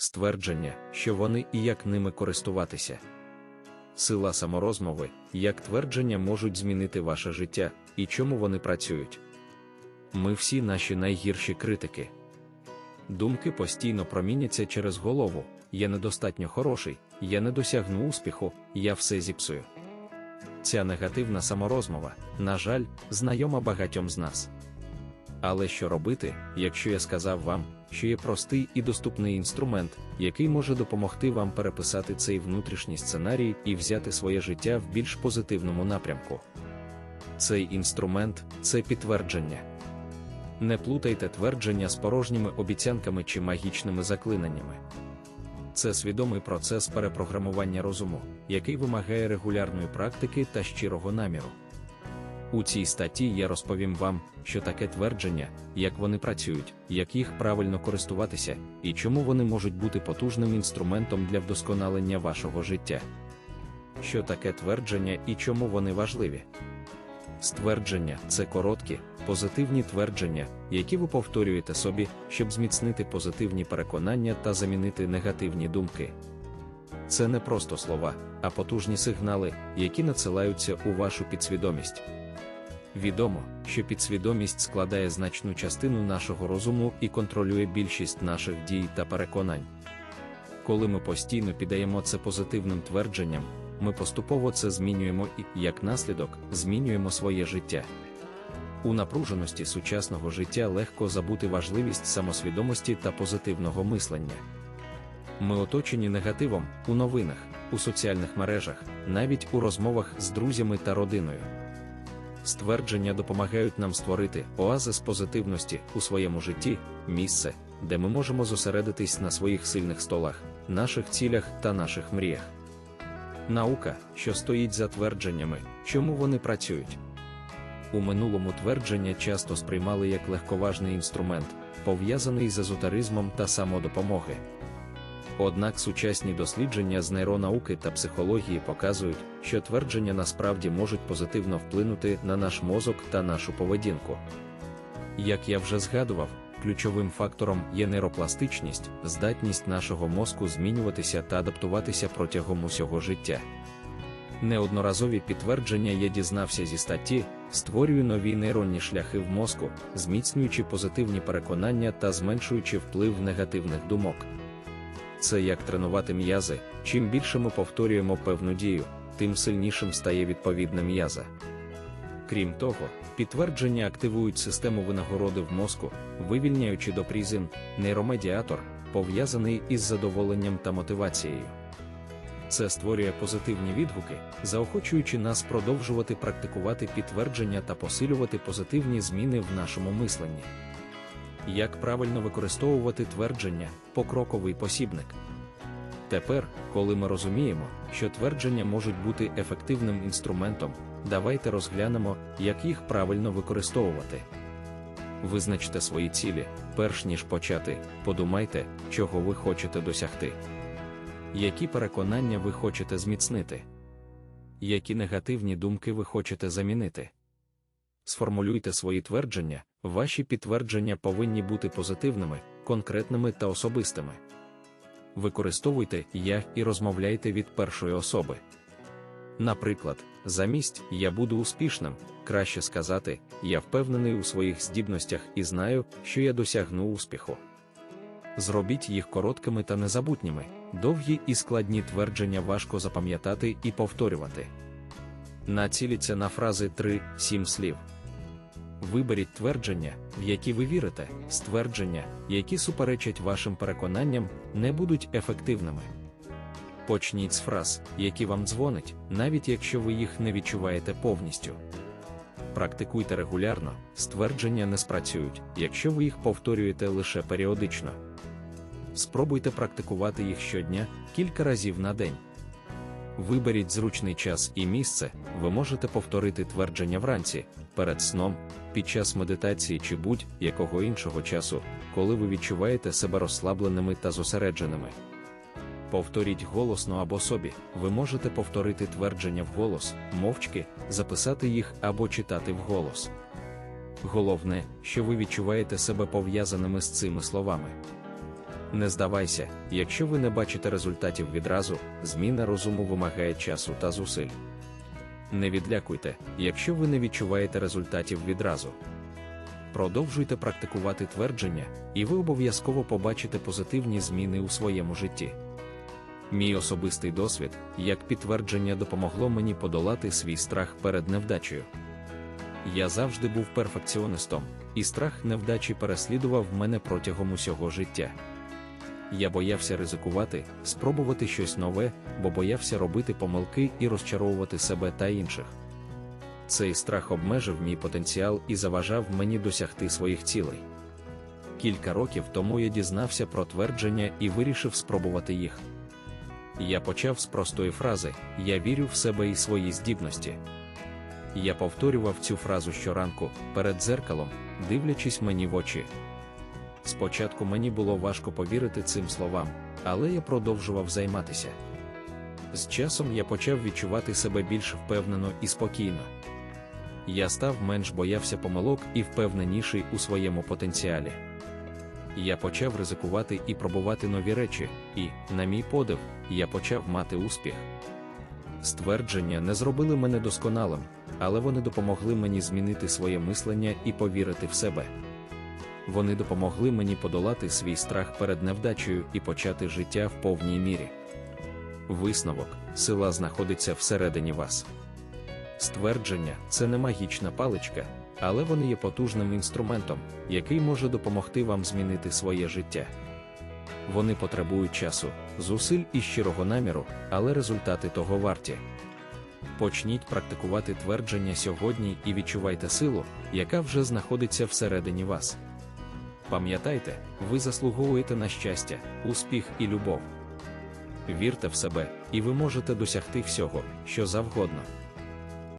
ствердження, що вони і як ними користуватися. Сила саморозмови, як твердження можуть змінити ваше життя і чому вони працюють. Ми всі наші найгірші критики. Думки постійно проміняться через голову: я недостатньо хороший, я не досягну успіху, я все зіпсую. Ця негативна саморозмова, на жаль, знайома багатьом з нас. Але що робити, якщо я сказав вам, що є простий і доступний інструмент, який може допомогти вам переписати цей внутрішній сценарій і взяти своє життя в більш позитивному напрямку? Цей інструмент це підтвердження. Не плутайте твердження з порожніми обіцянками чи магічними заклинаннями. Це свідомий процес перепрограмування розуму, який вимагає регулярної практики та щирого наміру. У цій статті я розповім вам, що таке твердження, як вони працюють, як їх правильно користуватися і чому вони можуть бути потужним інструментом для вдосконалення вашого життя. Що таке твердження і чому вони важливі? Ствердження це короткі, позитивні твердження, які ви повторюєте собі, щоб зміцнити позитивні переконання та замінити негативні думки. Це не просто слова, а потужні сигнали, які надсилаються у вашу підсвідомість. Відомо, що підсвідомість складає значну частину нашого розуму і контролює більшість наших дій та переконань. Коли ми постійно піддаємо це позитивним твердженням, ми поступово це змінюємо і, як наслідок, змінюємо своє життя. У напруженості сучасного життя легко забути важливість самосвідомості та позитивного мислення. Ми оточені негативом у новинах, у соціальних мережах, навіть у розмовах з друзями та родиною. Ствердження допомагають нам створити оазис позитивності у своєму житті, місце, де ми можемо зосередитись на своїх сильних столах, наших цілях та наших мріях. Наука, що стоїть за твердженнями, чому вони працюють. У минулому твердження часто сприймали як легковажний інструмент, пов'язаний з езотеризмом та самодопомоги. Однак сучасні дослідження з нейронауки та психології показують, що твердження насправді можуть позитивно вплинути на наш мозок та нашу поведінку. Як я вже згадував, ключовим фактором є нейропластичність, здатність нашого мозку змінюватися та адаптуватися протягом усього життя. Неодноразові підтвердження я дізнався зі статті, створюю нові нейронні шляхи в мозку, зміцнюючи позитивні переконання та зменшуючи вплив негативних думок. Це як тренувати м'язи, чим більше ми повторюємо певну дію, тим сильнішим стає відповідна м'яза. Крім того, підтвердження активують систему винагороди в мозку, вивільняючи допрізин, нейромедіатор, пов'язаний із задоволенням та мотивацією. Це створює позитивні відгуки, заохочуючи нас продовжувати практикувати підтвердження та посилювати позитивні зміни в нашому мисленні. Як правильно використовувати твердження, покроковий посібник. Тепер, коли ми розуміємо, що твердження можуть бути ефективним інструментом, давайте розглянемо, як їх правильно використовувати. Визначте свої цілі, перш ніж почати, подумайте, чого ви хочете досягти. Які переконання ви хочете зміцнити? Які негативні думки ви хочете замінити? Сформулюйте свої твердження, ваші підтвердження повинні бути позитивними, конкретними та особистими. Використовуйте я і розмовляйте від першої особи. Наприклад, замість я буду успішним, краще сказати, я впевнений у своїх здібностях і знаю, що я досягну успіху. Зробіть їх короткими та незабутніми, довгі і складні твердження важко запам'ятати і повторювати. Націліться на фрази 3-7 слів. Виберіть твердження, в які ви вірите, ствердження, які суперечать вашим переконанням, не будуть ефективними. Почніть з фраз, які вам дзвонить, навіть якщо ви їх не відчуваєте повністю. Практикуйте регулярно, ствердження не спрацюють, якщо ви їх повторюєте лише періодично. Спробуйте практикувати їх щодня, кілька разів на день. Виберіть зручний час і місце, ви можете повторити твердження вранці, перед сном, під час медитації чи будь-якого іншого часу, коли ви відчуваєте себе розслабленими та зосередженими. Повторіть голосно або собі, ви можете повторити твердження вголос, мовчки, записати їх або читати вголос. Головне, що ви відчуваєте себе пов'язаними з цими словами. Не здавайся, якщо ви не бачите результатів відразу, зміна розуму вимагає часу та зусиль. Не відлякуйте, якщо ви не відчуваєте результатів відразу. Продовжуйте практикувати твердження, і ви обов'язково побачите позитивні зміни у своєму житті. Мій особистий досвід, як підтвердження, допомогло мені подолати свій страх перед невдачею. Я завжди був перфекціоністом, і страх невдачі переслідував мене протягом усього життя. Я боявся ризикувати, спробувати щось нове, бо боявся робити помилки і розчаровувати себе та інших. Цей страх обмежив мій потенціал і заважав мені досягти своїх цілей. Кілька років тому я дізнався про твердження і вирішив спробувати їх. Я почав з простої фрази Я вірю в себе і свої здібності. Я повторював цю фразу щоранку перед дзеркалом, дивлячись мені в очі. Спочатку мені було важко повірити цим словам, але я продовжував займатися. З часом я почав відчувати себе більш впевнено і спокійно. Я став менш боявся помилок і впевненіший у своєму потенціалі. Я почав ризикувати і пробувати нові речі, і, на мій подив, я почав мати успіх. Ствердження не зробили мене досконалим, але вони допомогли мені змінити своє мислення і повірити в себе. Вони допомогли мені подолати свій страх перед невдачею і почати життя в повній мірі. Висновок, сила знаходиться всередині вас. Ствердження це не магічна паличка, але вони є потужним інструментом, який може допомогти вам змінити своє життя. Вони потребують часу, зусиль і щирого наміру, але результати того варті. Почніть практикувати твердження сьогодні і відчувайте силу, яка вже знаходиться всередині вас. Пам'ятайте, ви заслуговуєте на щастя, успіх і любов. Вірте в себе, і ви можете досягти всього, що завгодно.